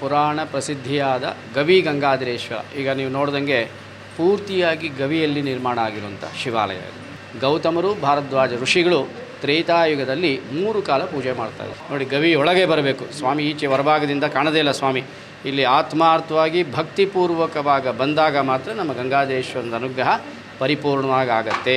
ಪುರಾಣ ಪ್ರಸಿದ್ಧಿಯಾದ ಗವಿ ಗಂಗಾಧರೇಶ್ವರ. ಈಗ ನೀವು ನೋಡ್ದಂಗೆ ಪೂರ್ತಿಯಾಗಿ ಗವಿಯಲ್ಲಿ ನಿರ್ಮಾಣ ಆಗಿರುವಂಥ ಶಿವಾಲಯ ಗೌತಮರು, ಭಾರದ್ವಾಜ ಋಷಿಗಳು ತ್ರೇತಾಯುಗದಲ್ಲಿ ಮೂರು ಕಾಲ ಪೂಜೆ ಮಾಡ್ತಾರೆ ನೋಡಿ, ಗವಿ ಒಳಗೆ ಬರಬೇಕು. ಸ್ವಾಮಿ ಈಚೆ ಹೊರಭಾಗದಿಂದ ಕಾಣದೇ ಇಲ್ಲ ಸ್ವಾಮಿ. ಇಲ್ಲಿ ಆತ್ಮಾರ್ಥವಾಗಿ ಭಕ್ತಿಪೂರ್ವಕವಾಗ ಬಂದಾಗ ಮಾತ್ರ ನಮ್ಮ ಗಂಗಾಧರೇಶ್ವರದ ಅನುಗ್ರಹ ಪರಿಪೂರ್ಣವಾಗಿ ಆಗತ್ತೆ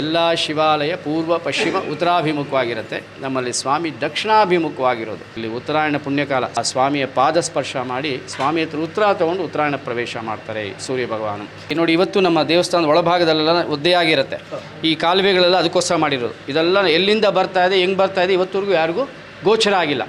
ಎಲ್ಲ ಶಿವಾಲಯ ಪೂರ್ವ, ಪಶ್ಚಿಮ, ಉತ್ತರಾಭಿಮುಖವಾಗಿರುತ್ತೆ. ನಮ್ಮಲ್ಲಿ ಸ್ವಾಮಿ ದಕ್ಷಿಣಾಭಿಮುಖವಾಗಿರೋದು. ಇಲ್ಲಿ ಉತ್ತರಾಯಣ ಪುಣ್ಯಕಾಲ. ಆ ಸ್ವಾಮಿಯ ಪಾದ ಸ್ಪರ್ಶ ಮಾಡಿ ಸ್ವಾಮಿ ಹತ್ರ ಉತ್ತರ ತಗೊಂಡು ಉತ್ತರಾಯಣ ಪ್ರವೇಶ ಮಾಡ್ತಾರೆ ಸೂರ್ಯ ಭಗವಾನ್. ನೋಡಿ ಇವತ್ತು ನಮ್ಮ ದೇವಸ್ಥಾನದ ಒಳಭಾಗದಲ್ಲೆಲ್ಲ ಒದ್ದೆಯಾಗಿರುತ್ತೆ ಈ ಕಾಲುವೆಗಳೆಲ್ಲ ಅದಕ್ಕೋಸ್ಕರ ಮಾಡಿರೋದು. ಇದೆಲ್ಲ ಎಲ್ಲಿಂದ ಬರ್ತಾ ಇದೆ, ಹೆಂಗೆ ಬರ್ತಾ ಇದೆ ಇವತ್ತವರೆಗೂ ಯಾರಿಗೂ ಗೋಚರ ಆಗಿಲ್ಲ.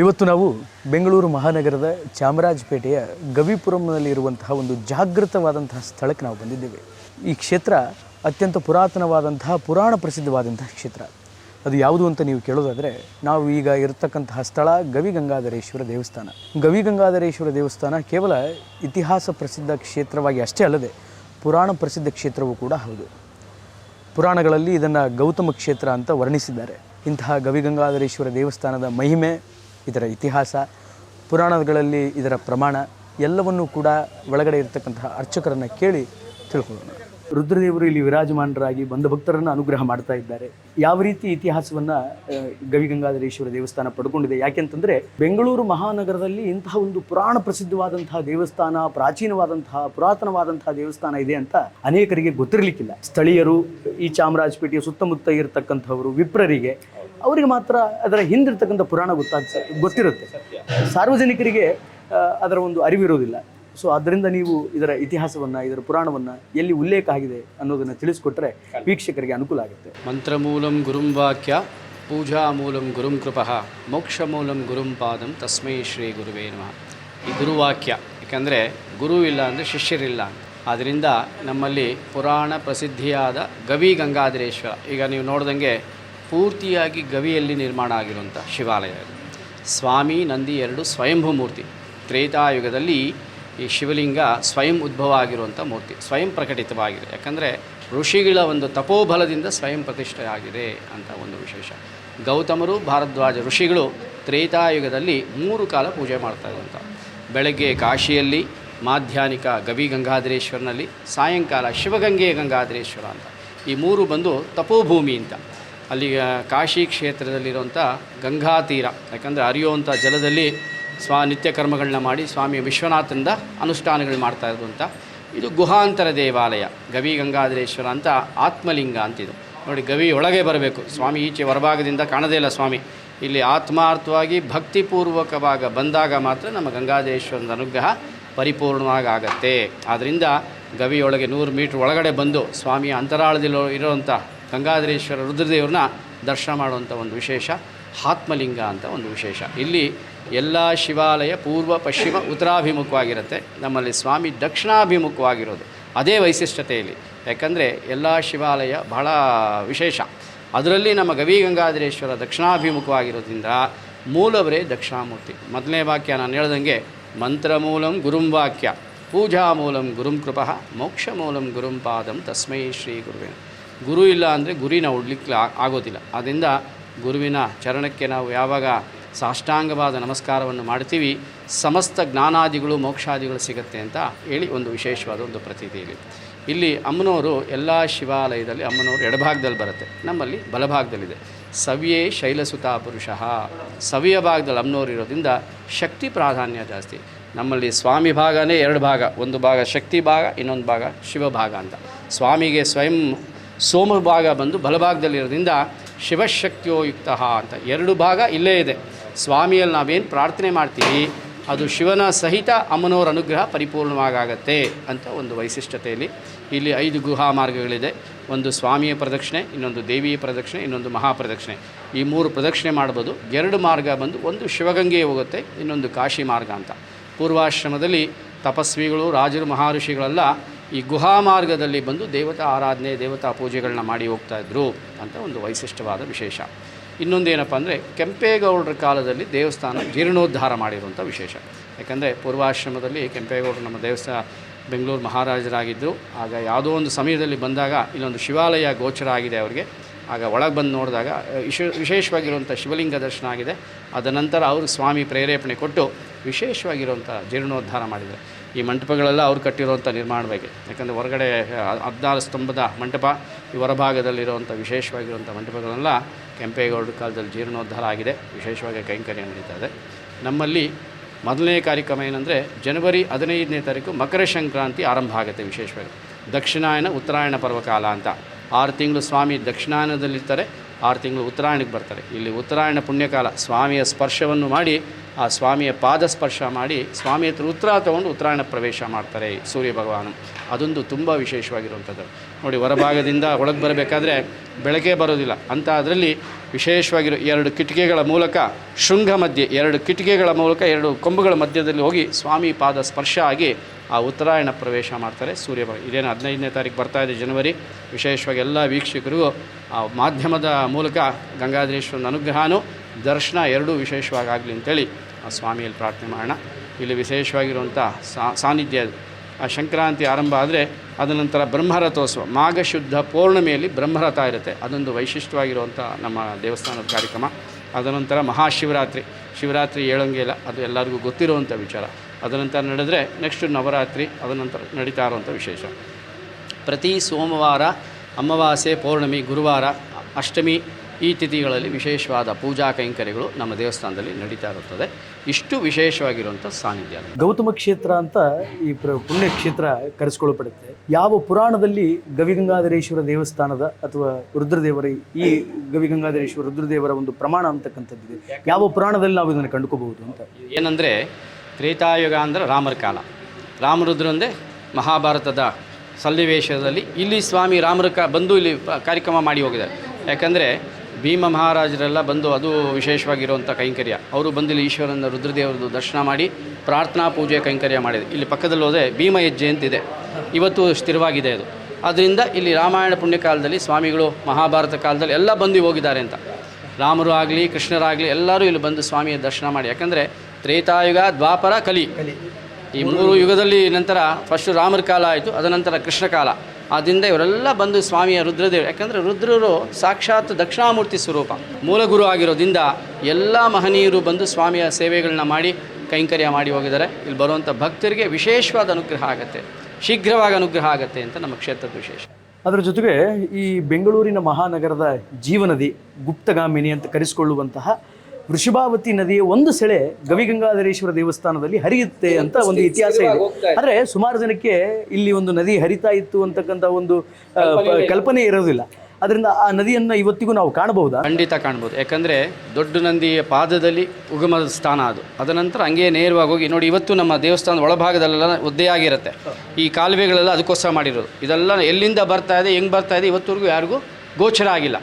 ಇವತ್ತು ನಾವು ಬೆಂಗಳೂರು ಮಹಾನಗರದ ಚಾಮರಾಜಪೇಟೆಯ ಗವಿಪುರಂನಲ್ಲಿರುವಂತಹ ಒಂದು ಜಾಗೃತವಾದಂತಹ ಸ್ಥಳಕ್ಕೆ ನಾವು ಬಂದಿದ್ದೇವೆ. ಈ ಕ್ಷೇತ್ರ ಅತ್ಯಂತ ಪುರಾತನವಾದಂತಹ, ಪುರಾಣ ಪ್ರಸಿದ್ಧವಾದಂತಹ ಕ್ಷೇತ್ರ. ಅದು ಯಾವುದು ಅಂತ ನೀವು ಕೇಳೋದಾದರೆ, ನಾವು ಈಗ ಇರತಕ್ಕಂತಹ ಸ್ಥಳ ಗವಿಗಂಗಾಧರೇಶ್ವರ ದೇವಸ್ಥಾನ. ಗವಿಗಂಗಾಧರೇಶ್ವರ ದೇವಸ್ಥಾನ ಕೇವಲ ಇತಿಹಾಸ ಪ್ರಸಿದ್ಧ ಕ್ಷೇತ್ರವಾಗಿ ಅಷ್ಟೇ ಅಲ್ಲದೆ, ಪುರಾಣ ಪ್ರಸಿದ್ಧ ಕ್ಷೇತ್ರವೂ ಕೂಡ ಹೌದು. ಪುರಾಣಗಳಲ್ಲಿ ಇದನ್ನು ಗೌತಮ ಕ್ಷೇತ್ರ ಅಂತ ವರ್ಣಿಸಿದ್ದಾರೆ. ಇಂತಹ ಗವಿಗಂಗಾಧರೇಶ್ವರ ದೇವಸ್ಥಾನದ ಮಹಿಮೆ ಇದರ ಇತಿಹಾಸ, ಪುರಾಣಗಳಲ್ಲಿ ಇದರ ಪ್ರಮಾಣ ಎಲ್ಲವನ್ನೂ ಕೂಡ ಒಳಗಡೆ ಇರತಕ್ಕಂತಹ ಅರ್ಚಕರನ್ನು ಕೇಳಿ ತಿಳ್ಕೊಳ್ಳೋಣ. ರುದ್ರದೇವರು ಇಲ್ಲಿ ವಿರಾಜಮಾನರಾಗಿ ಬಂದ ಭಕ್ತರನ್ನು ಅನುಗ್ರಹ ಮಾಡ್ತಾ ಇದ್ದಾರೆ. ಯಾವ ರೀತಿ ಇತಿಹಾಸವನ್ನು ಗವಿಗಂಗಾಧರೇಶ್ವರ ದೇವಸ್ಥಾನ ಪಡ್ಕೊಂಡಿದೆ? ಯಾಕೆಂತಂದರೆ ಬೆಂಗಳೂರು ಮಹಾನಗರದಲ್ಲಿ ಇಂತಹ ಒಂದು ಪುರಾಣ ಪ್ರಸಿದ್ಧವಾದಂತಹ ದೇವಸ್ಥಾನ, ಪ್ರಾಚೀನವಾದಂತಹ, ಪುರಾತನವಾದಂತಹ ದೇವಸ್ಥಾನ ಇದೆ ಅಂತ ಅನೇಕರಿಗೆ ಗೊತ್ತಿರಲಿಕ್ಕಿಲ್ಲ. ಸ್ಥಳೀಯರು ಈ ಚಾಮರಾಜಪೇಟೆಯ ಸುತ್ತಮುತ್ತ ಇರತಕ್ಕಂಥವರು, ವಿಪ್ರರಿಗೆ ಅವರಿಗೆ ಮಾತ್ರ ಅದರ ಹಿಂದಿರ್ತಕ್ಕಂಥ ಪುರಾಣ ಗೊತ್ತಾಗ ಗೊತ್ತಿರುತ್ತೆ. ಸಾರ್ವಜನಿಕರಿಗೆ ಅದರ ಒಂದು ಅರಿವಿರೋದಿಲ್ಲ. ಸೊ ಆದ್ದರಿಂದ ನೀವು ಇದರ ಇತಿಹಾಸವನ್ನು ಇದರ ಪುರಾಣವನ್ನು ಎಲ್ಲಿ ಉಲ್ಲೇಖ ಆಗಿದೆ ಅನ್ನೋದನ್ನು ತಿಳಿಸ್ಕೊಟ್ರೆ ವೀಕ್ಷಕರಿಗೆ ಅನುಕೂಲ ಆಗುತ್ತೆ. ಮಂತ್ರಮೂಲಂ ಗುರುಂ ವಾಕ್ಯ ಪೂಜಾಮೂಲಂ ಗುರುಂ ಕೃಪಃ ಮೋಕ್ಷಮೂಲಂ ಗುರುಂ ಪಾದಂ ತಸ್ಮೈ ಶ್ರೀ ಗುರುವೇ ನಮಃ. ಈ ಗುರುವಾಕ್ಯ ಯಾಕಂದರೆ ಗುರು ಇಲ್ಲ ಅಂದರೆ ಶಿಷ್ಯರಿಲ್ಲ. ಆದ್ದರಿಂದ ನಮ್ಮಲ್ಲಿ ಪುರಾಣ ಪ್ರಸಿದ್ಧಿಯಾದ ಗವಿ ಗಂಗಾಧರೇಶ್ವರ ಈಗ ನೀವು ನೋಡ್ದಂಗೆ ಪೂರ್ತಿಯಾಗಿ ಗವಿಯಲ್ಲಿ ನಿರ್ಮಾಣ ಆಗಿರುವಂಥ ಶಿವಾಲಯ ಸ್ವಾಮಿ ನಂದಿ ಎರಡು ಸ್ವಯಂಭೂ ಮೂರ್ತಿ. ತ್ರೇತಾಯುಗದಲ್ಲಿ ಈ ಶಿವಲಿಂಗ ಸ್ವಯಂ ಉದ್ಭವ ಆಗಿರುವಂಥ ಮೂರ್ತಿ, ಸ್ವಯಂ ಪ್ರಕಟಿತವಾಗಿದೆ. ಯಾಕಂದರೆ ಋಷಿಗಳ ಒಂದು ತಪೋಬಲದಿಂದ ಸ್ವಯಂ ಪ್ರತಿಷ್ಠೆ ಆಗಿದೆ ಅಂತ ಒಂದು ವಿಶೇಷ. ಗೌತಮರು, ಭಾರದ್ವಾಜ ಋಷಿಗಳು ತ್ರೇತಾಯುಗದಲ್ಲಿ ಮೂರು ಕಾಲ ಪೂಜೆ ಮಾಡ್ತಾ ಇರುವಂಥ. ಬೆಳಗ್ಗೆ ಕಾಶಿಯಲ್ಲಿ ಮಾಧ್ಯಾನಿಕ ಗವಿ ಗಂಗಾಧರೇಶ್ವರನಲ್ಲಿ, ಸಾಯಂಕಾಲ ಶಿವಗಂಗೆ ಗಂಗಾಧರೇಶ್ವರ ಅಂತ. ಈ ಮೂರು ಬಂದು ತಪೋಭೂಮಿ ಅಂತ. ಅಲ್ಲಿ ಆ, ಕಾಶಿ ಕ್ಷೇತ್ರದಲ್ಲಿರುವಂಥ ಗಂಗಾ ತೀರ ಯಾಕಂದರೆ ಹರಿಯುವಂಥ ಜಲದಲ್ಲಿ ಸ್ವ ನಿತ್ಯ ಕರ್ಮಗಳನ್ನ ಮಾಡಿ ಸ್ವಾಮಿ ವಿಶ್ವನಾಥನಿಂದ ಅನುಷ್ಠಾನಗಳು ಮಾಡ್ತಾ ಇರುವಂಥ ಇದು ಗುಹಾಂತರ ದೇವಾಲಯ ಗವಿ ಗಂಗಾಧರೇಶ್ವರ ಅಂತ ಆತ್ಮಲಿಂಗ ಅಂತಿದು. ನೋಡಿ ಗವಿ ಒಳಗೆ ಬರಬೇಕು. ಸ್ವಾಮಿ ಈಚೆ ಹೊರಭಾಗದಿಂದ ಕಾಣದೇ ಇಲ್ಲ ಸ್ವಾಮಿ. ಇಲ್ಲಿ ಆತ್ಮಾರ್ಥವಾಗಿ ಭಕ್ತಿಪೂರ್ವಕವಾಗಿ ಬಂದಾಗ ಮಾತ್ರ ನಮ್ಮ ಗಂಗಾಧರೇಶ್ವರದ ಅನುಗ್ರಹ ಪರಿಪೂರ್ಣವಾಗಿ ಆಗತ್ತೆ. ಆದ್ದರಿಂದ ಗವಿಯೊಳಗೆ ನೂರು ಮೀಟ್ರ್ ಒಳಗಡೆ ಬಂದು ಸ್ವಾಮಿಯ ಅಂತರಾಳದಲ್ಲಿ ಇರುವಂಥ ಗಂಗಾಧರೇಶ್ವರ ರುದ್ರದೇವ್ರನ್ನ ದರ್ಶನ ಮಾಡುವಂಥ ಒಂದು ವಿಶೇಷ, ಆತ್ಮಲಿಂಗ ಅಂತ ಒಂದು ವಿಶೇಷ. ಇಲ್ಲಿ ಎಲ್ಲ ಶಿವಾಲಯ ಪೂರ್ವ, ಪಶ್ಚಿಮ, ಉತ್ತರಾಭಿಮುಖವಾಗಿರುತ್ತೆ. ನಮ್ಮಲ್ಲಿ ಸ್ವಾಮಿ ದಕ್ಷಿಣಾಭಿಮುಖವಾಗಿರೋದು. ಅದೇ ವೈಶಿಷ್ಟ್ಯತೆಯಲ್ಲಿ. ಯಾಕಂದರೆ ಎಲ್ಲ ಶಿವಾಲಯ ಬಹಳ ವಿಶೇಷ. ಅದರಲ್ಲಿ ನಮ್ಮ ಗವಿ ಗಂಗಾಧರೇಶ್ವರ ದಕ್ಷಿಣಾಭಿಮುಖವಾಗಿರೋದ್ರಿಂದ ಮೂಲವರೇ ದಕ್ಷಿಣಾಮೂರ್ತಿ. ಮೊದಲನೇ ವಾಕ್ಯ ನಾನು ಹೇಳ್ದಂಗೆ ಮಂತ್ರಮೂಲಂ ಗುರುಂ ವಾಕ್ಯ. ಪೂಜಾ ಮೂಲಂ ಗುರುಂ ಕೃಪಃ, ಮೋಕ್ಷ ಮೂಲಂ ಗುರುಂ ಪಾದಂ ತಸ್ಮೈ ಶ್ರೀ ಗುರುವೇ. ಗುರು ಇಲ್ಲ ಅಂದರೆ ಗುರಿನ ಉಡ್ಲಿಕ್ಕೆ ಆ- ಆಗೋದಿಲ್ಲ. ಆದ್ದರಿಂದ ಗುರುವಿನ ಚರಣಕ್ಕೆ ನಾವು ಯಾವಾಗ ಸಾಷ್ಟಾಂಗವಾದ ನಮಸ್ಕಾರವನ್ನು ಮಾಡ್ತೀವಿ, ಸಮಸ್ತ ಜ್ಞಾನಾದಿಗಳು, ಮೋಕ್ಷಾದಿಗಳು ಸಿಗುತ್ತೆ ಅಂತ ಹೇಳಿ ಒಂದು ವಿಶೇಷವಾದ ಒಂದು ಪ್ರತೀತಿ ಇಲ್ಲಿ ಇಲ್ಲಿ ಅಮ್ಮನವರು ಎಲ್ಲ ಶಿವಾಲಯದಲ್ಲಿ ಅಮ್ಮನವರು ಎಡಭಾಗದಲ್ಲಿ ಬರುತ್ತೆ. ನಮ್ಮಲ್ಲಿ ಬಲಭಾಗದಲ್ಲಿದೆ. ಸವಿಯೇ ಶೈಲಸುತ ಪುರುಷಃ. ಸವಿಯ ಭಾಗದಲ್ಲಿ ಅಮ್ಮನವರು ಇರೋದ್ರಿಂದ ಶಕ್ತಿ ಪ್ರಾಧಾನ್ಯ ಜಾಸ್ತಿ. ನಮ್ಮಲ್ಲಿ ಸ್ವಾಮಿ ಭಾಗನೇ ಎರಡು ಭಾಗ. ಒಂದು ಭಾಗ ಶಕ್ತಿ ಭಾಗ, ಇನ್ನೊಂದು ಭಾಗ ಶಿವ ಭಾಗ ಅಂತ. ಸ್ವಾಮಿಗೆ ಸ್ವಯಂ ಸೋಮ ಭಾಗ ಬಂದು ಬಲಭಾಗದಲ್ಲಿರೋದ್ರಿಂದ ಶಿವಶಕ್ತಿಯೋ ಯುಕ್ತ ಅಂತ ಎರಡು ಭಾಗ ಇಲ್ಲೇ ಇದೆ. ಸ್ವಾಮಿಯಲ್ಲಿ ನಾವೇನು ಪ್ರಾರ್ಥನೆ ಮಾಡ್ತೀವಿ, ಅದು ಶಿವನ ಸಹಿತ ಅಮ್ಮನವರ ಅನುಗ್ರಹ ಪರಿಪೂರ್ಣವಾಗತ್ತೆ ಅಂತ ಒಂದು ವೈಶಿಷ್ಟ್ಯತೆಯಲ್ಲಿ ಇಲ್ಲಿ ಐದು ಗುಹಾ ಮಾರ್ಗಗಳಿದೆ. ಒಂದು ಸ್ವಾಮಿಯ ಪ್ರದಕ್ಷಿಣೆ, ಇನ್ನೊಂದು ದೇವಿಯ ಪ್ರದಕ್ಷಿಣೆ, ಇನ್ನೊಂದು ಮಹಾಪ್ರದಕ್ಷಿಣೆ. ಈ ಮೂರು ಪ್ರದಕ್ಷಿಣೆ ಮಾಡ್ಬೋದು. ಎರಡು ಮಾರ್ಗ ಬಂದು ಒಂದು ಶಿವಗಂಗೆ ಹೋಗುತ್ತೆ, ಇನ್ನೊಂದು ಕಾಶಿ ಮಾರ್ಗ ಅಂತ. ಪೂರ್ವಾಶ್ರಮದಲ್ಲಿ ತಪಸ್ವಿಗಳು, ರಾಜರು, ಮಹರ್ಷಿಗಳೆಲ್ಲ ಈ ಗುಹಾ ಮಾರ್ಗದಲ್ಲಿ ಬಂದು ದೇವತಾ ಆರಾಧನೆ, ದೇವತಾ ಪೂಜೆಗಳನ್ನ ಮಾಡಿ ಹೋಗ್ತಾ ಇದ್ರು ಅಂತ ಒಂದು ವೈಶಿಷ್ಟ್ಯವಾದ ವಿಶೇಷ. ಇನ್ನೊಂದೇನಪ್ಪ ಅಂದರೆ ಕೆಂಪೇಗೌಡರ ಕಾಲದಲ್ಲಿ ದೇವಸ್ಥಾನ ಜೀರ್ಣೋದ್ಧಾರ ಮಾಡಿರುವಂಥ ವಿಶೇಷ. ಯಾಕಂದರೆ ಪೂರ್ವಾಶ್ರಮದಲ್ಲಿ ಕೆಂಪೇಗೌಡರು ನಮ್ಮ ದೇವಸ್ಥಾನ ಬೆಂಗಳೂರು ಮಹಾರಾಜರಾಗಿದ್ದರು ಆಗ ಯಾವುದೋ ಒಂದು ಸಮಯದಲ್ಲಿ ಬಂದಾಗ ಇಲ್ಲೊಂದು ಶಿವಾಲಯ ಗೋಚರ ಆಗಿದೆ ಅವರಿಗೆ. ಆಗ ಒಳಗೆ ಬಂದು ನೋಡಿದಾಗ ವಿಶ ವಿಶೇಷವಾಗಿರುವಂಥ ಶಿವಲಿಂಗ ದರ್ಶನ ಆಗಿದೆ. ಅದ ನಂತರ ಅವರು ಸ್ವಾಮಿ ಪ್ರೇರೇಪಣೆ ಕೊಟ್ಟು ವಿಶೇಷವಾಗಿರುವಂಥ ಜೀರ್ಣೋದ್ಧಾರ ಮಾಡಿದ್ದಾರೆ ಈ ಮಂಟಪಗಳೆಲ್ಲ ಅವ್ರು ಕಟ್ಟಿರುವಂಥ ನಿರ್ಮಾಣವಾಗಿ. ಯಾಕಂದರೆ ಹೊರಗಡೆ ಹದಿನಾರು ಸ್ತಂಭದ ಮಂಟಪ, ಈ ಹೊರಭಾಗದಲ್ಲಿರುವಂಥ ವಿಶೇಷವಾಗಿರುವಂಥ ಮಂಟಪಗಳೆಲ್ಲ ಕೆಂಪೇಗೌಡರ ಕಾಲದಲ್ಲಿ ಜೀರ್ಣೋದ್ಧಾರ ಆಗಿದೆ. ವಿಶೇಷವಾಗಿ ಕೈಂಕರ್ಯ ನಡೀತಾ ಇದೆ. ನಮ್ಮಲ್ಲಿ ಮೊದಲನೇ ಕಾರ್ಯಕ್ರಮ ಏನಂದರೆ ಜನವರಿ ಹದಿನೈದನೇ ತಾರೀಕು ಮಕರ ಸಂಕ್ರಾಂತಿ ಆರಂಭ ಆಗುತ್ತೆ ವಿಶೇಷವಾಗಿ. ದಕ್ಷಿಣಾಯನ ಉತ್ತರಾಯಣ ಪರ್ವಕಾಲ ಅಂತ. ಆರು ತಿಂಗಳು ಸ್ವಾಮಿ ದಕ್ಷಿಣಾಯನದಲ್ಲಿರ್ತಾರೆ, ಆರು ತಿಂಗಳು ಉತ್ತರಾಯಣಕ್ಕೆ ಬರ್ತಾರೆ. ಇಲ್ಲಿ ಉತ್ತರಾಯಣ ಪುಣ್ಯಕಾಲ ಸ್ವಾಮಿಯ ಸ್ಪರ್ಶವನ್ನು ಮಾಡಿ ಆ ಸ್ವಾಮಿಯ ಪಾದ ಸ್ಪರ್ಶ ಮಾಡಿ ಸ್ವಾಮಿ ಹತ್ರ ಉತ್ತರ ತಗೊಂಡು ಉತ್ತರಾಯಣ ಪ್ರವೇಶ ಮಾಡ್ತಾರೆ ಸೂರ್ಯ ಭಗವಾನು. ಅದೊಂದು ತುಂಬ ವಿಶೇಷವಾಗಿರುವಂಥದ್ದು. ನೋಡಿ, ಹೊರಭಾಗದಿಂದ ಒಳಗೆ ಬರಬೇಕಾದ್ರೆ ಬೆಳಗ್ಗೆ ಬರೋದಿಲ್ಲ. ಅಂತ ಅದರಲ್ಲಿ ವಿಶೇಷವಾಗಿರೋ ಎರಡು ಕಿಟಿಕೆಗಳ ಮೂಲಕ, ಶೃಂಗ ಮಧ್ಯೆ ಎರಡು ಕಿಟಿಕೆಗಳ ಮೂಲಕ ಎರಡು ಕೊಂಬುಗಳ ಮಧ್ಯದಲ್ಲಿ ಹೋಗಿ ಸ್ವಾಮಿ ಪಾದ ಸ್ಪರ್ಶ ಆಗಿ ಆ ಉತ್ತರಾಯಣ ಪ್ರವೇಶ ಮಾಡ್ತಾರೆ ಸೂರ್ಯ ಭಗ ಇದೇನು ಹದಿನೈದನೇ ತಾರೀಕು ಬರ್ತಾ ಇದೆ ಜನವರಿ. ವಿಶೇಷವಾಗಿ ಎಲ್ಲ ವೀಕ್ಷಕರಿಗೂ ಆ ಮಾಧ್ಯಮದ ಮೂಲಕ ಗಂಗಾಧರೇಶ್ವರನ ಅನುಗ್ರಹನೂ ದರ್ಶನ ಎರಡೂ ವಿಶೇಷವಾಗಿ ಆಗಲಿ ಅಂತೇಳಿ ಆ ಸ್ವಾಮಿಯಲ್ಲಿ ಪ್ರಾರ್ಥನೆ ಮಾಡೋಣ. ಇಲ್ಲಿ ವಿಶೇಷವಾಗಿರುವಂಥ ಸಾ, ಸಾನ್ನಿಧ್ಯ. ಆ ಸಂಕ್ರಾಂತಿ ಆರಂಭ ಆದರೆ ಅದ ನಂತರ ಬ್ರಹ್ಮರಥೋತ್ಸವ, ಮಾಘಶುದ್ಧ ಪೌರ್ಣಿಮೆಯಲ್ಲಿ ಬ್ರಹ್ಮರಥ ಇರುತ್ತೆ. ಅದೊಂದು ವೈಶಿಷ್ಟ್ಯವಾಗಿರುವಂಥ ನಮ್ಮ ದೇವಸ್ಥಾನದ ಕಾರ್ಯಕ್ರಮ. ಅದನಂತರ ಮಹಾಶಿವರಾತ್ರಿ. ಶಿವರಾತ್ರಿ ಹೇಳೋಂಗೆ ಇಲ್ಲ, ಅದು ಎಲ್ಲರಿಗೂ ಗೊತ್ತಿರುವಂಥ ವಿಚಾರ. ಅದನಂತರ ನಡೆದರೆ ನೆಕ್ಸ್ಟ್ ನವರಾತ್ರಿ ಅದನಂತರ ನಡೀತಾ ಇರುವಂಥ ವಿಶೇಷ. ಪ್ರತಿ ಸೋಮವಾರ, ಅಮಾವಾಸ್ಯೆ ಪೌರ್ಣಮಿ, ಗುರುವಾರ, ಅಷ್ಟಮಿ ಈ ತಿಥಿಗಳಲ್ಲಿ ವಿಶೇಷವಾದ ಪೂಜಾ ಕೈಂಕರ್ಯಗಳು ನಮ್ಮ ದೇವಸ್ಥಾನದಲ್ಲಿ ನಡೀತಾ ಇರುತ್ತದೆ. ಇಷ್ಟು ವಿಶೇಷವಾಗಿರುವಂಥ ಸಾನ್ನಿಧ್ಯ. ಗೌತಮ ಕ್ಷೇತ್ರ ಅಂತ ಈ ಪುಣ್ಯಕ್ಷೇತ್ರ ಪುಣ್ಯ ಕ್ಷೇತ್ರ ಕರೆಸ್ಕೊಳ್ಳಲ್ಪಡುತ್ತೆ ಯಾವ ಪುರಾಣದಲ್ಲಿ ಗವಿಗಂಗಾಧರೇಶ್ವರ ದೇವಸ್ಥಾನದ ಅಥವಾ ರುದ್ರದೇವರ ಈ ಗವಿಗಂಗಾಧರೇಶ್ವರ ರುದ್ರದೇವರ ಒಂದು ಪ್ರಮಾಣ ಅಂತಕ್ಕಂಥದ್ದಿದೆ. ಯಾವ ಪುರಾಣದಲ್ಲಿ ನಾವು ಇದನ್ನು ಕಂಡುಕೋಬಹುದು ಅಂತ? ಏನಂದರೆ ತ್ರೇತಾಯುಗ ಅಂದರೆ ರಾಮರ ಕಾಲ. ರಾಮರುದ್ರಂದೇ ಮಹಾಭಾರತದ ಸನ್ನಿವೇಶದಲ್ಲಿ ಇಲ್ಲಿ ಸ್ವಾಮಿ ರಾಮರ ಕ ಬಂದು ಇಲ್ಲಿ ಕಾರ್ಯಕ್ರಮ ಮಾಡಿ ಹೋಗಿದ್ದಾರೆ. ಯಾಕಂದರೆ ಭೀಮ ಮಹಾರಾಜರೆಲ್ಲ ಬಂದು ಅದು ವಿಶೇಷವಾಗಿರುವಂಥ ಕೈಂಕರ್ಯ. ಅವರು ಬಂದಿಲ್ಲಿ ಈಶ್ವರನ ರುದ್ರದೇವರದು ದರ್ಶನ ಮಾಡಿ ಪ್ರಾರ್ಥನಾ ಪೂಜೆ ಕೈಂಕರ್ಯ ಮಾಡಿದೆ. ಇಲ್ಲಿ ಪಕ್ಕದಲ್ಲಿ ಹೋದರೆ ಭೀಮ ಹೆಜ್ಜೆ ಅಂತಿದೆ. ಇವತ್ತು ಸ್ಥಿರವಾಗಿದೆ ಅದು. ಅದರಿಂದ ಇಲ್ಲಿ ರಾಮಾಯಣ ಪುಣ್ಯಕಾಲದಲ್ಲಿ ಸ್ವಾಮಿಗಳು, ಮಹಾಭಾರತ ಕಾಲದಲ್ಲಿ ಎಲ್ಲ ಬಂದು ಹೋಗಿದ್ದಾರೆ ಅಂತ. ರಾಮರು ಆಗಲಿ, ಕೃಷ್ಣರಾಗಲಿ ಎಲ್ಲರೂ ಇಲ್ಲಿ ಬಂದು ಸ್ವಾಮಿಯ ದರ್ಶನ ಮಾಡಿ. ಯಾಕಂದರೆ ತ್ರೇತಾಯುಗ, ದ್ವಾಪರ, ಕಲಿ. ಈ ಮೂರು ಯುಗದಲ್ಲಿ ನಂತರ ಫಸ್ಟು ರಾಮರ ಕಾಲ ಆಯಿತು, ಅದ ನಂತರ ಕೃಷ್ಣ ಕಾಲ. ಆದ್ದರಿಂದ ಇವರೆಲ್ಲ ಬಂದು ಸ್ವಾಮಿಯ ರುದ್ರದೇವರು ಯಾಕಂದರೆ ರುದ್ರರು ಸಾಕ್ಷಾತ್ ದಕ್ಷಿಣಾಮೂರ್ತಿ ಸ್ವರೂಪ. ಮೂಲಗುರು ಆಗಿರೋದ್ರಿಂದ ಎಲ್ಲ ಮಹನೀಯರು ಬಂದು ಸ್ವಾಮಿಯ ಸೇವೆಗಳನ್ನ ಮಾಡಿ ಕೈಂಕರ್ಯ ಮಾಡಿ ಹೋಗಿದ್ದಾರೆ. ಇಲ್ಲಿ ಬರುವಂಥ ಭಕ್ತರಿಗೆ ವಿಶೇಷವಾದ ಅನುಗ್ರಹ ಆಗುತ್ತೆ. ಶೀಘ್ರವಾಗಿ ಅನುಗ್ರಹ ಆಗುತ್ತೆ ಅಂತ ನಮ್ಮ ಕ್ಷೇತ್ರದ ವಿಶೇಷ. ಅದರ ಜೊತೆಗೆ ಈ ಬೆಂಗಳೂರಿನ ಮಹಾನಗರದ ಜೀವನದಿ ಗುಪ್ತಗಾಮಿನಿ ಅಂತ ಕರೆಸಿಕೊಳ್ಳುವಂತಹ ವೃಷಭಾವತಿ ನದಿಯ ಒಂದು ಸೆಳೆ ಗವಿಗಂಗಾಧರೇಶ್ವರ ದೇವಸ್ಥಾನದಲ್ಲಿ ಹರಿಯುತ್ತೆ ಅಂತ ಒಂದು ಇತಿಹಾಸ ಇದೆ. ಆದರೆ ಸುಮಾರು ಜನಕ್ಕೆ ಇಲ್ಲಿ ಒಂದು ನದಿ ಹರಿತಾ ಇತ್ತು ಅಂತಕ್ಕಂಥ ಒಂದು ಕಲ್ಪನೆ ಇರೋದಿಲ್ಲ. ಅದರಿಂದ ಆ ನದಿಯನ್ನ ಇವತ್ತಿಗೂ ನಾವು ಕಾಣಬಹುದಾ? ಖಂಡಿತ ಕಾಣ್ಬೋದು ಯಾಕಂದರೆ ದೊಡ್ಡ ನಂದಿಯ ಪಾದದಲ್ಲಿ ಉಗಮದ ಸ್ಥಾನ ಅದು. ಅದನಂತರ ಹಂಗೆ ನೇರವಾಗಿ ಹೋಗಿ ನೋಡಿ ಇವತ್ತು ನಮ್ಮ ದೇವಸ್ಥಾನದ ಒಳಭಾಗದಲ್ಲೆಲ್ಲ ಒದ್ದೆಯಾಗಿರುತ್ತೆ ಈ ಕಾಲುವೆಗಳೆಲ್ಲ ಅದಕ್ಕೋಸ್ಕರ ಮಾಡಿರೋದು. ಇದೆಲ್ಲ ಎಲ್ಲಿಂದ ಬರ್ತಾ ಇದೆ ಹೆಂಗೆ ಬರ್ತಾ ಇದೆ ಇವತ್ತವರೆಗೂ ಯಾರಿಗೂ ಗೋಚರ ಆಗಿಲ್ಲ.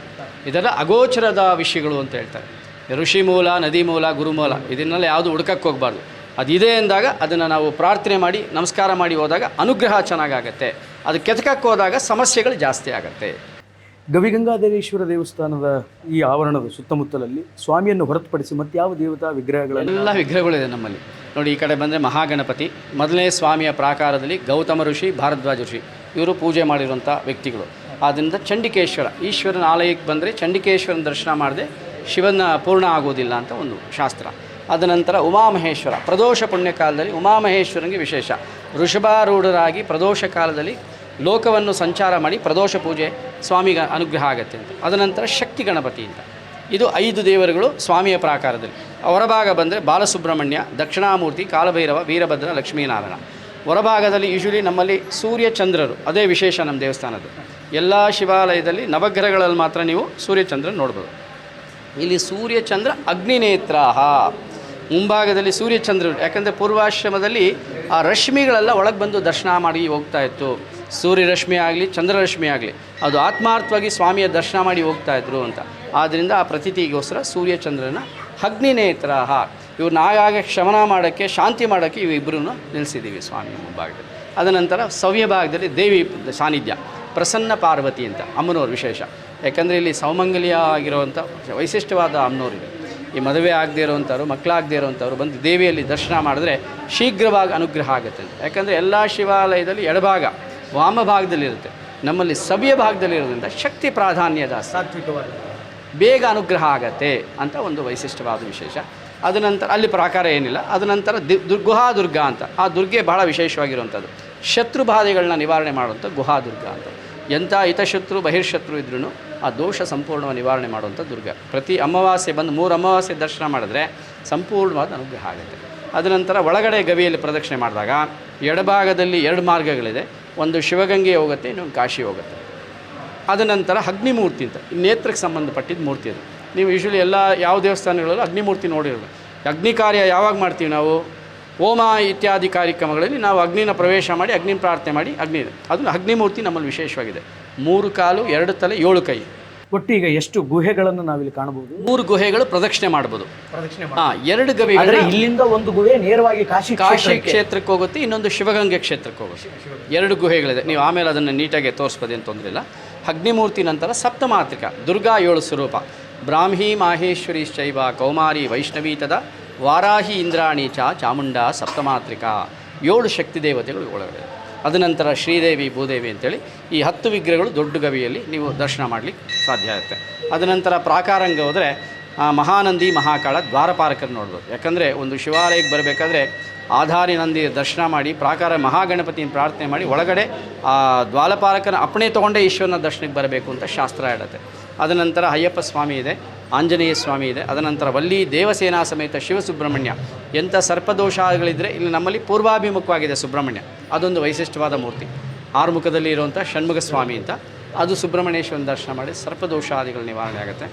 ಇದೆಲ್ಲ ಅಗೋಚರದ ವಿಷಯಗಳು ಅಂತ ಹೇಳ್ತಾರೆ. ಋಷಿ ಮೂಲ ನದಿ ಮೂಲ ಗುರುಮೂಲ ಇದನ್ನೆಲ್ಲ ಯಾವುದು ಹುಡ್ಕಕ್ಕೆ ಹೋಗಬಾರ್ದು. ಅದಿದೆ ಎಂದಾಗ ಅದನ್ನು ನಾವು ಪ್ರಾರ್ಥನೆ ಮಾಡಿ ನಮಸ್ಕಾರ ಮಾಡಿ ಹೋದಾಗ ಅನುಗ್ರಹ ಚೆನ್ನಾಗಾಗತ್ತೆ ಅದು ಕೆತಕಕ್ಕೆ ಹೋದಾಗ ಸಮಸ್ಯೆಗಳು ಜಾಸ್ತಿ ಆಗುತ್ತೆ. ಗವಿಗಂಗಾಧರೇಶ್ವರ ದೇವಸ್ಥಾನದ ಈ ಆವರಣದ ಸುತ್ತಮುತ್ತಲಲ್ಲಿ ಸ್ವಾಮಿಯನ್ನು ಹೊರತುಪಡಿಸಿ ಯಾವ ದೇವತಾ ವಿಗ್ರಹಗಳನ್ನು ಎಲ್ಲ ವಿಗ್ರಹಗಳಿದೆ ನಮ್ಮಲ್ಲಿ. ನೋಡಿ ಈ ಕಡೆ ಬಂದರೆ ಮಹಾಗಣಪತಿ ಮೊದಲನೇ ಸ್ವಾಮಿಯ ಪ್ರಾಕಾರದಲ್ಲಿ ಗೌತಮ ಋಷಿ ಭಾರದ್ವಾಜ ಋಷಿ ಇವರು ಪೂಜೆ ಮಾಡಿರುವಂಥ ವ್ಯಕ್ತಿಗಳು. ಆದ್ದರಿಂದ ಚಂಡಿಕೇಶ್ವರ ಈಶ್ವರನ ಆಲಯಕ್ಕೆ ಬಂದರೆ ಚಂಡಿಕೇಶ್ವರನ ದರ್ಶನ ಮಾಡದೆ ಶಿವನ ಪೂರ್ಣ ಆಗೋದಿಲ್ಲ ಅಂತ ಒಂದು ಶಾಸ್ತ್ರ. ಅದ ನಂತರ ಉಮಾಮಹೇಶ್ವರ, ಪ್ರದೋಷ ಪುಣ್ಯಕಾಲದಲ್ಲಿ ಉಮಾಮಹೇಶ್ವರನಿಗೆ ವಿಶೇಷ. ಋಷಭಾರೂಢರಾಗಿ ಪ್ರದೋಷ ಕಾಲದಲ್ಲಿ ಲೋಕವನ್ನು ಸಂಚಾರ ಮಾಡಿ ಪ್ರದೋಷ ಪೂಜೆ ಸ್ವಾಮಿಗೆ ಅನುಗ್ರಹ ಆಗತ್ತೆ ಅಂತ. ಅದ ನಂತರ ಶಕ್ತಿ ಗಣಪತಿ ಅಂತ. ಇದು ಐದು ದೇವರುಗಳು ಸ್ವಾಮಿಯ ಪ್ರಾಕಾರದಲ್ಲಿ. ಹೊರಭಾಗ ಬಂದರೆ ಬಾಲಸುಬ್ರಹ್ಮಣ್ಯ, ದಕ್ಷಿಣಾಮೂರ್ತಿ, ಕಾಲಭೈರವ, ವೀರಭದ್ರ, ಲಕ್ಷ್ಮೀನಾರಾಯಣ. ಹೊರಭಾಗದಲ್ಲಿ ಯೂಶಲಿ ನಮ್ಮಲ್ಲಿ ಸೂರ್ಯ ಚಂದ್ರರು, ಅದೇ ವಿಶೇಷ ನಮ್ಮ ದೇವಸ್ಥಾನದ್ದು. ಎಲ್ಲ ಶಿವಾಲಯದಲ್ಲಿ ನವಗ್ರಹಗಳಲ್ಲಿ ಮಾತ್ರ ನೀವು ಸೂರ್ಯಚಂದ್ರನ ನೋಡ್ಬೋದು. ಇಲ್ಲಿ ಸೂರ್ಯಚಂದ್ರ ಅಗ್ನಿನೇತ್ರಾಹ. ಮುಂಭಾಗದಲ್ಲಿ ಸೂರ್ಯಚಂದ್ರ, ಯಾಕಂದರೆ ಪೂರ್ವಾಶ್ರಮದಲ್ಲಿ ಆ ರಶ್ಮಿಗಳೆಲ್ಲ ಒಳಗೆ ಬಂದು ದರ್ಶನ ಮಾಡಿ ಹೋಗ್ತಾ ಇತ್ತು. ಸೂರ್ಯರಶ್ಮಿ ಆಗಲಿ, ಚಂದ್ರರಶ್ಮಿ ಆಗಲಿ, ಅದು ಆತ್ಮಾರ್ಥವಾಗಿ ಸ್ವಾಮಿಯ ದರ್ಶನ ಮಾಡಿ ಹೋಗ್ತಾ ಇದ್ರು ಅಂತ. ಆದ್ದರಿಂದ ಆ ಪ್ರತೀತಿಗೋಸ್ಕರ ಸೂರ್ಯಚಂದ್ರನ ಅಗ್ನಿನೇತ್ರಾಹ. ಇವ್ರನ್ನ ಆಗಾಗ ಶಮನ ಮಾಡೋಕ್ಕೆ, ಶಾಂತಿ ಮಾಡೋಕ್ಕೆ ಇವಿಬ್ಬರೂ ನಿಲ್ಲಿಸಿದ್ದೀವಿ ಸ್ವಾಮಿ ಮುಂಭಾಗದಲ್ಲಿ. ಅದನಂತರ ಸವ್ಯ ಭಾಗದಲ್ಲಿ ದೇವಿ ಸಾನ್ನಿಧ್ಯ, ಪ್ರಸನ್ನ ಪಾರ್ವತಿ ಅಂತ, ಅಮ್ಮನವ್ರ ವಿಶೇಷ. ಯಾಕಂದರೆ ಇಲ್ಲಿ ಸೌಮಂಗಲ್ಯ ಆಗಿರುವಂಥ ವೈಶಿಷ್ಟ್ಯವಾದ ಅಮ್ಮನವ್ರಿದೆ ಈ ಮದುವೆ ಆಗದೇ ಇರುವಂಥವ್ರು ಮಕ್ಕಳಾಗದೇ ಇರುವಂಥವ್ರು ಬಂದು ದೇವಿಯಲ್ಲಿ ದರ್ಶನ ಮಾಡಿದ್ರೆ ಶೀಘ್ರವಾಗಿ ಅನುಗ್ರಹ ಆಗುತ್ತೆ ಯಾಕಂದರೆ ಎಲ್ಲ ಶಿವಾಲಯದಲ್ಲಿ ಎಡಭಾಗ ವಾಮ ಭಾಗದಲ್ಲಿರುತ್ತೆ. ನಮ್ಮಲ್ಲಿ ಸಭ್ಯ ಭಾಗದಲ್ಲಿರೋದ್ರಿಂದ ಶಕ್ತಿ ಪ್ರಾಧಾನ್ಯದ ಜಾಸ್ತಿ. ಸಾತ್ವಿಕವಾದ. ಬೇಗ ಅನುಗ್ರಹ ಆಗತ್ತೆ ಅಂತ ಒಂದು ವೈಶಿಷ್ಟ್ಯವಾದ ವಿಶೇಷ. ಅದ ನಂತರ ಅಲ್ಲಿ ಪ್ರಾಕಾರ ಏನಿಲ್ಲ. ಅದ ನಂತರ ದಿ ದುರ್ ಗುಹಾದುರ್ಗ ಅಂತ. ಆ ದುರ್ಗೆ ಬಹಳ ವಿಶೇಷವಾಗಿರುವಂಥದ್ದು ಶತ್ರು ಬಾಧೆಗಳನ್ನ ನಿವಾರಣೆ ಮಾಡುವಂಥ ಗುಹಾದುರ್ಗ ಅಂತ. ಎಂಥ ಹಿತಶತ್ರು ಬಹಿರ್ಶತ್ರು ಇದ್ರೂ ಆ ದೋಷ ಸಂಪೂರ್ಣವಾಗಿ ನಿವಾರಣೆ ಮಾಡುವಂಥ ದುರ್ಗ. ಪ್ರತಿ ಅಮಾವಾಸ್ಯೆ ಬಂದು ಮೂರು ಅಮಾವಾಸ್ಯೆ ದರ್ಶನ ಮಾಡಿದ್ರೆ ಸಂಪೂರ್ಣವಾದ ಅನುಗ್ರಹ ಆಗುತ್ತೆ. ಅದನಂತರ ಒಳಗಡೆ ಗವಿಯಲ್ಲಿ ಪ್ರದಕ್ಷಿಣೆ ಮಾಡಿದಾಗ ಎಡಭಾಗದಲ್ಲಿ ಎರಡು ಮಾರ್ಗಗಳಿದೆ. ಒಂದು ಶಿವಗಂಗೆ ಹೋಗುತ್ತೆ ಇನ್ನೊಂದು ಕಾಶಿ ಹೋಗುತ್ತೆ ಅದ ನಂತರ ಅಗ್ನಿಮೂರ್ತಿ ಅಂತ. ನೇತ್ರಕ್ಕೆ ಸಂಬಂಧಪಟ್ಟಿದ್ದ ಮೂರ್ತಿ ಅದು. ನೀವು ಯೂಶ್ವಲಿ ಎಲ್ಲ ಯಾವ ದೇವಸ್ಥಾನಗಳಲ್ಲೂ ಅಗ್ನಿಮೂರ್ತಿ ನೋಡಿರೋದು ಅಗ್ನಿ ಕಾರ್ಯ ಯಾವಾಗ ಮಾಡ್ತೀವಿ ನಾವು? ಹೋಮ ಇತ್ಯಾದಿ ಕಾರ್ಯಕ್ರಮಗಳಲ್ಲಿ ನಾವು ಅಗ್ನಿನ ಪ್ರವೇಶ ಮಾಡಿ ಅಗ್ನಿ ಪ್ರಾರ್ಥನೆ ಮಾಡಿ ಅಗ್ನಿ. ಅದು ಅಗ್ನಿಮೂರ್ತಿ ನಮ್ಮಲ್ಲಿ ವಿಶೇಷವಾಗಿದೆ. ಮೂರು ಕಾಲು ಎರಡು ತಲೆ ಏಳು ಕೈ. ಒಟ್ಟು ಈಗ ಎಷ್ಟು ಗುಹೆಗಳನ್ನು ನಾವಿಲ್ಲಿ ಕಾಣಬಹುದು? ಮೂರು ಗುಹೆಗಳು ಪ್ರದಕ್ಷಿಣೆ ಮಾಡಬಹುದು ಹಾ ಎರಡು ಗವಿ ಇಲ್ಲಿಂದ ಒಂದು ಗುಹೆ ನೇರವಾಗಿ ಕಾಶಿ ಕಾಶಿ ಕ್ಷೇತ್ರಕ್ಕೆ. ಕ್ಷೇತ್ರಕ್ಕೆ ಹೋಗುತ್ತೆ ಇನ್ನೊಂದು ಶಿವಗಂಗೆ ಕ್ಷೇತ್ರಕ್ಕೆ ಹೋಗುತ್ತೆ. ಎರಡು ಗುಹೆಗಳಿದೆ. ನೀವು ಆಮೇಲೆ ಅದನ್ನು ನೀಟಾಗಿ ತೋರಿಸ್ಬೋದು ಏನು ತೊಂದರೆ ಇಲ್ಲ. ಅಗ್ನಿಮೂರ್ತಿ ನಂತರ ಸಪ್ತಮಾತ್ರಿಕ ದುರ್ಗಾ ಏಳು ಸ್ವರೂಪ. ಬ್ರಾಹ್ಮಿ ಮಾಹೇಶ್ವರಿ ಶೈವ ಕೌಮಾರಿ ವೈಷ್ಣವೀತದ ವಾರಾಹಿ ಇಂದ್ರಾಣಿ ಚ ಚಾಮುಂಡ ಸಪ್ತಮಾತ್ರಿಕ ಏಳು ಶಕ್ತಿ ದೇವತೆಗಳು ಒಳಗಡೆ. ಅದನಂತರ ಶ್ರೀದೇವಿ ಭೂದೇವಿ ಅಂತೇಳಿ ಈ ಹತ್ತು ವಿಗ್ರಹಗಳು ದೊಡ್ಡ ಗವಿಯಲ್ಲಿ ನೀವು ದರ್ಶನ ಮಾಡಲಿಕ್ಕೆ ಸಾಧ್ಯ ಆಗುತ್ತೆ. ಅದನಂತರ ಪ್ರಾಕಾರಂಗ ಹೋದರೆ ಮಹಾನಂದಿ ಮಹಾಕಾಳ ದ್ವಾರಪಾರಕರು ನೋಡ್ಬೋದು. ಯಾಕಂದರೆ ಒಂದು ಶಿವಾಲಯಕ್ಕೆ ಬರಬೇಕಾದ್ರೆ ಆಧಾರಿ ನಂದಿ ದರ್ಶನ ಮಾಡಿ, ಪ್ರಾಕಾರ ಮಹಾಗಣಪತಿಯನ್ನು ಪ್ರಾರ್ಥನೆ ಮಾಡಿ, ಒಳಗಡೆ ಆ ದ್ವಾಲಪಾರಕನ ಅಪ್ಪಣೆ ತೊಗೊಂಡೇ ಈಶ್ವರನ ದರ್ಶನಕ್ಕೆ ಬರಬೇಕು ಅಂತ ಶಾಸ್ತ್ರ ಹೇಳುತ್ತೆ. ಅದನಂತರ ಅಯ್ಯಪ್ಪ ಸ್ವಾಮಿ ಇದೆ, ಆಂಜನೇಯ ಸ್ವಾಮಿ ಇದೆ ಅದನಂತರ ವಲ್ಲಿ ದೇವಸೇನಾ ಸಮೇತ ಶಿವಸುಬ್ರಹ್ಮಣ್ಯ. ಎಂಥ ಸರ್ಪದೋಷಗಳಿದ್ದರೆ ಇಲ್ಲಿ ನಮ್ಮಲ್ಲಿ ಪೂರ್ವಾಭಿಮುಖವಾಗಿದೆ ಸುಬ್ರಹ್ಮಣ್ಯ. ಅದೊಂದು ವೈಶಿಷ್ಟ್ಯವಾದ ಮೂರ್ತಿ. ಆರುಮುಖದಲ್ಲಿ ಇರುವಂಥ ಷಣ್ಮುಖ ಸ್ವಾಮಿ ಅಂತ. ಅದು ಸುಬ್ರಹ್ಮಣ್ಯೇಶ್ವರನ ದರ್ಶನ ಮಾಡಿ ಸರ್ಪದೋಷಾದಿಗಳು ನಿವಾರಣೆ ಆಗುತ್ತೆ.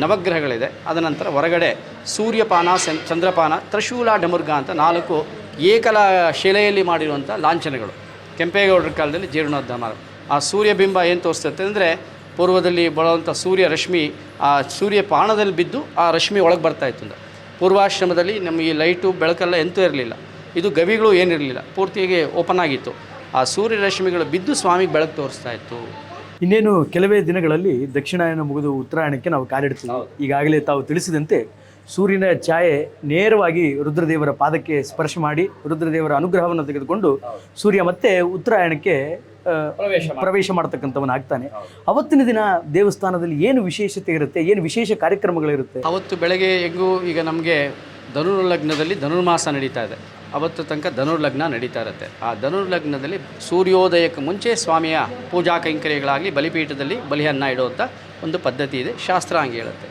ನವಗ್ರಹಗಳಿದೆ. ಅದನಂತರ ಹೊರಗಡೆ ಸೂರ್ಯಪಾನ ಚಂದ್ರಪಾನ, ತ್ರಿಶೂಲ, ಡಮುರ್ಗ ಅಂತ ನಾಲ್ಕು ಏಕಲ ಶಿಲೆಯಲ್ಲಿ ಮಾಡಿರುವಂಥ ಲಾಂಛನಗಳು. ಕೆಂಪೇಗೌಡರ ಕಾಲದಲ್ಲಿ ಜೀರ್ಣೋದ್ಧಾರ ಆ ಸೂರ್ಯಬಿಂಬ ಏನು ತೋರಿಸ್ತೈತೆ ಅಂದರೆ ಪೂರ್ವದಲ್ಲಿ ಬಳುವಂಥ ಸೂರ್ಯ ರಶ್ಮಿ ಆ ಸೂರ್ಯ ಪಾಣದಲ್ಲಿ ಬಿದ್ದು ಆ ರಶ್ಮಿ ಒಳಗೆ ಬರ್ತಾ ಇತ್ತು ಅಂತ. ಪೂರ್ವಾಶ್ರಮದಲ್ಲಿ ಈ ಲೈಟು, ಬೆಳಕೆಲ್ಲ ಎಂತೂ ಇರಲಿಲ್ಲ. ಇದು ಗವಿಗಳು ಏನಿರಲಿಲ್ಲ ಪೂರ್ತಿಯಾಗಿ ಓಪನ್ ಆಗಿತ್ತು. ಆ ಸೂರ್ಯ ರಶ್ಮಿಗಳು ಬಿದ್ದು ಸ್ವಾಮಿಗೆ ಬೆಳಕು ತೋರಿಸ್ತಾ ಇತ್ತು. ಇನ್ನೇನು ಕೆಲವೇ ದಿನಗಳಲ್ಲಿ ದಕ್ಷಿಣಾಯನ ಮುಗಿದು ಉತ್ತರಾಯಣಕ್ಕೆ ನಾವು ಕಾಲಿಡ್ತೀವಿ. ಈಗಾಗಲೇ ತಾವು ತಿಳಿಸಿದಂತೆ ಸೂರ್ಯನ ಛಾಯೆ ನೇರವಾಗಿ ರುದ್ರದೇವರ ಪಾದಕ್ಕೆ ಸ್ಪರ್ಶ ಮಾಡಿ ರುದ್ರದೇವರ ಅನುಗ್ರಹವನ್ನು ತೆಗೆದುಕೊಂಡು ಸೂರ್ಯ ಮತ್ತೆ ಉತ್ತರಾಯಣಕ್ಕೆ ಪ್ರವೇಶ ಪ್ರವೇಶ ಮಾಡ್ತಕ್ಕಂಥವನಾಗ್ತಾನೆ ಅವತ್ತಿನ ದಿನ ದೇವಸ್ಥಾನದಲ್ಲಿ ಏನು ವಿಶೇಷತೆ ಇರುತ್ತೆ ಏನು ವಿಶೇಷ ಕಾರ್ಯಕ್ರಮಗಳಿರುತ್ತೆ? ಅವತ್ತು ಬೆಳಗ್ಗೆ ಹೆಂಗೂ ಈಗ ನಮಗೆ ಧನುರ್ಲಗ್ನದಲ್ಲಿ ಧನುರ್ಮಾಸ ನಡೀತಾ ಇದೆ. ಅವತ್ತು ತನಕ ಧನುರ್ಲಗ್ನ ನಡೀತಾ ಇರುತ್ತೆ. ಆ ಧನುರ್ಲಗ್ನದಲ್ಲಿ ಸೂರ್ಯೋದಯಕ್ಕೆ ಮುಂಚೆ ಸ್ವಾಮಿಯ ಪೂಜಾ ಕೈಂಕರ್ಯಗಳಾಗಲಿ, ಬಲಿಪೀಠದಲ್ಲಿ ಬಲಿಯನ್ನ ಇಡುವಂಥ ಒಂದು ಪದ್ಧತಿ ಇದೆ ಶಾಸ್ತ್ರ ಹಂಗೆ ಹೇಳುತ್ತೆ.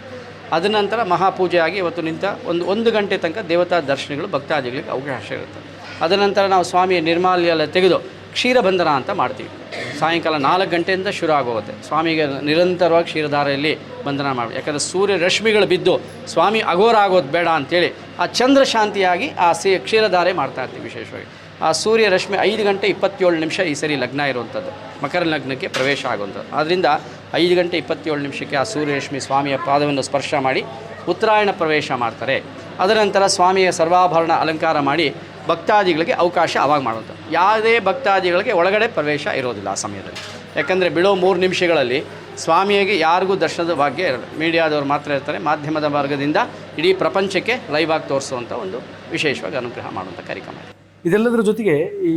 ಅದ ನಂತರ ಮಹಾಪೂಜೆ ಆಗಿ ಇವತ್ತು ನಿಂತ ಒಂದು ಒಂದು ಗಂಟೆ ತನಕ ದೇವತಾ ದರ್ಶನಗಳು, ಭಕ್ತಾದಿಗಳಿಗೆ ಅವಕಾಶ ಇರುತ್ತೆ. ಅದ ನಂತರ ನಾವು ಸ್ವಾಮಿಯ ನಿರ್ಮಾಲ್ಯ ತೆಗೆದು ಕ್ಷೀರಬಂಧನ ಅಂತ ಮಾಡ್ತೀವಿ. ಸಾಯಂಕಾಲ ನಾಲ್ಕು ಗಂಟೆಯಿಂದ ಶುರು ಆಗೋಗುತ್ತೆ. ಸ್ವಾಮಿಗೆ ನಿರಂತರವಾಗಿ ಕ್ಷೀರಧಾರೆಯಲ್ಲಿ ಬಂಧನ ಮಾಡಿ ಯಾಕಂದರೆ ಸೂರ್ಯ ರಶ್ಮಿಗಳು ಬಿದ್ದು ಸ್ವಾಮಿ ಅಘೋರ ಆಗೋದು ಬೇಡ ಅಂತೇಳಿ ಆ ಚಂದ್ರ ಶಾಂತಿಯಾಗಿ ಆ ಸಿ ಕ್ಷೀರಧಾರೆ ಮಾಡ್ತಾ ಇರ್ತೀವಿ ವಿಶೇಷವಾಗಿ. ಆ ಸೂರ್ಯ ರಶ್ಮಿ ಐದು ಗಂಟೆ ಇಪ್ಪತ್ತೇಳು ನಿಮಿಷ ಈ ಸರಿ ಲಗ್ನ ಇರುವಂಥದ್ದು. ಮಕರ ಲಗ್ನಕ್ಕೆ ಪ್ರವೇಶ ಆಗುವಂಥದ್ದು. ಆದ್ದರಿಂದ ಐದು ಗಂಟೆ ಇಪ್ಪತ್ತೇಳು ನಿಮಿಷಕ್ಕೆ ಆ ಸೂರ್ಯ ರಶ್ಮಿ ಸ್ವಾಮಿಯ ಪಾದವನ್ನು ಸ್ಪರ್ಶ ಮಾಡಿ ಉತ್ತರಾಯಣ ಪ್ರವೇಶ ಮಾಡ್ತಾರೆ. ಅದರ ನಂತರ ಸ್ವಾಮಿಯ ಸರ್ವಾಭರಣ ಅಲಂಕಾರ ಮಾಡಿ ಭಕ್ತಾದಿಗಳಿಗೆ ಅವಕಾಶ ಅವಾಗ ಮಾಡುವಂಥ ಯಾವುದೇ ಭಕ್ತಾದಿಗಳಿಗೆ ಒಳಗಡೆ ಪ್ರವೇಶ ಇರೋದಿಲ್ಲ ಆ ಸಮಯದಲ್ಲಿ. ಯಾಕಂದರೆ ಬಿಡೋ ಮೂರು ನಿಮಿಷಗಳಲ್ಲಿ ಸ್ವಾಮಿಯಾಗಿ ಯಾರಿಗೂ ದರ್ಶನದ ಭಾಗ್ಯ ಮೀಡಿಯಾದವ್ರು ಮಾತ್ರ ಇರ್ತಾರೆ. ಮಾಧ್ಯಮದ ಮಾರ್ಗದಿಂದ ಇಡೀ ಪ್ರಪಂಚಕ್ಕೆ ಲೈವ್ ಆಗಿ ತೋರಿಸುವಂಥ ಒಂದು ವಿಶೇಷವಾಗಿ ಅನುಗ್ರಹ ಮಾಡುವಂಥ ಕಾರ್ಯಕ್ರಮ ಇದೆ. ಇದೆಲ್ಲದರ ಜೊತೆಗೆ ಈ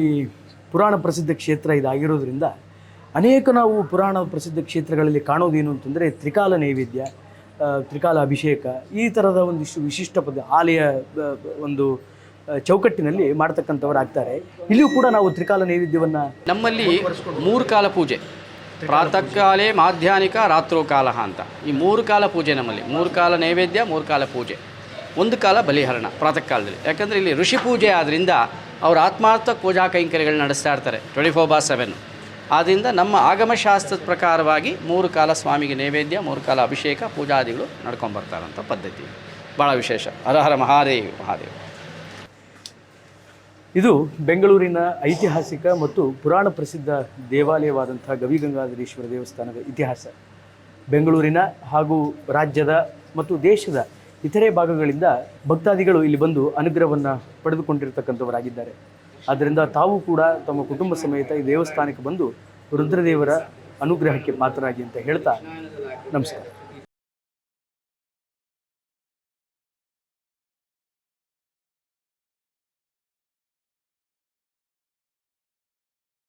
ಪುರಾಣ ಪ್ರಸಿದ್ಧ ಕ್ಷೇತ್ರ ಇದಾಗಿರೋದ್ರಿಂದ ಅನೇಕ ನಾವು ಪುರಾಣ ಪ್ರಸಿದ್ಧ ಕ್ಷೇತ್ರಗಳಲ್ಲಿ ಕಾಣೋದೇನು ಅಂತಂದರೆ ತ್ರಿಕಾಲ ನೈವೇದ್ಯ ತ್ರಿಕಾಲ ಅಭಿಷೇಕ, ಈ ಥರದ ಒಂದಿಷ್ಟು ವಿಶಿಷ್ಟ ಪದ, ಆಲಯ ಒಂದು ಚೌಕಟ್ಟಿನಲ್ಲಿ ಮಾಡ್ತಕ್ಕಂಥವ್ರು ಆಗ್ತಾರೆ ಇಲ್ಲಿಯೂ ಕೂಡ ನಾವು ತ್ರಿಕಾಲ ನೈವೇದ್ಯವನ್ನು ನಮ್ಮಲ್ಲಿ ಮೂರು ಕಾಲ ಪೂಜೆ. ಪ್ರಾತಃ ಕಾಲೇ ಮಾಧ್ಯಾಹ್ನಿಕ ರಾತ್ರೋಕಾಲ ಅಂತ. ಈ ಮೂರು ಕಾಲ ಪೂಜೆ ನಮ್ಮಲ್ಲಿ. ಮೂರು ಕಾಲ ನೈವೇದ್ಯ, ಮೂರು ಕಾಲ ಪೂಜೆ. ಒಂದು ಕಾಲ ಬಲಿಹರಣ ಪ್ರಾತಃ ಕಾಲದಲ್ಲಿ ಯಾಕಂದರೆ ಇಲ್ಲಿ ಋಷಿ ಪೂಜೆ ಆದ್ದರಿಂದ ಅವರು ಆತ್ಮಾರ್ಥ ಪೂಜಾ ಕೈಂಕರ್ಯಗಳು ನಡೆಸ್ತಾ ಇರ್ತಾರೆ ಟ್ವೆಂಟಿ ಫೋರ್ ಬಾ ಸೆವೆನ್ ಆದ್ದರಿಂದ ನಮ್ಮ ಆಗಮಶಾಸ್ತ್ರದ ಪ್ರಕಾರವಾಗಿ ಮೂರು ಕಾಲ ಸ್ವಾಮಿಗೆ ನೈವೇದ್ಯ, ಮೂರು ಕಾಲ ಅಭಿಷೇಕ, ಪೂಜಾದಿಗಳು ನಡ್ಕೊಂಬರ್ತಾರಂಥ ಪದ್ಧತಿ. ಭಾಳ ವಿಶೇಷ. ಹರಹರ ಮಹಾದೇವಿ, ಮಹಾದೇವ್. ಇದು ಬೆಂಗಳೂರಿನ ಐತಿಹಾಸಿಕ ಮತ್ತು ಪುರಾಣ ಪ್ರಸಿದ್ಧ ದೇವಾಲಯವಾದಂಥ ಗವಿಗಂಗಾಧರೇಶ್ವರ ದೇವಸ್ಥಾನದ ಇತಿಹಾಸ. ಬೆಂಗಳೂರಿನ ಹಾಗೂ ರಾಜ್ಯದ ಮತ್ತು ದೇಶದ ಇತರೆ ಭಾಗಗಳಿಂದ ಭಕ್ತಾದಿಗಳು ಇಲ್ಲಿ ಬಂದು ಅನುಗ್ರಹವನ್ನು ಪಡೆದುಕೊಂಡಿರ್ತಕ್ಕಂಥವರಾಗಿದ್ದಾರೆ. ಆದ್ದರಿಂದ ತಾವು ಕೂಡ ತಮ್ಮ ಕುಟುಂಬ ಸಮೇತ ಈ ದೇವಸ್ಥಾನಕ್ಕೆ ಬಂದು ರುದ್ರದೇವರ ಅನುಗ್ರಹಕ್ಕೆ ಪಾತ್ರರಾಗಿ ಅಂತ ಹೇಳ್ತಾ ನಮಸ್ಕಾರ.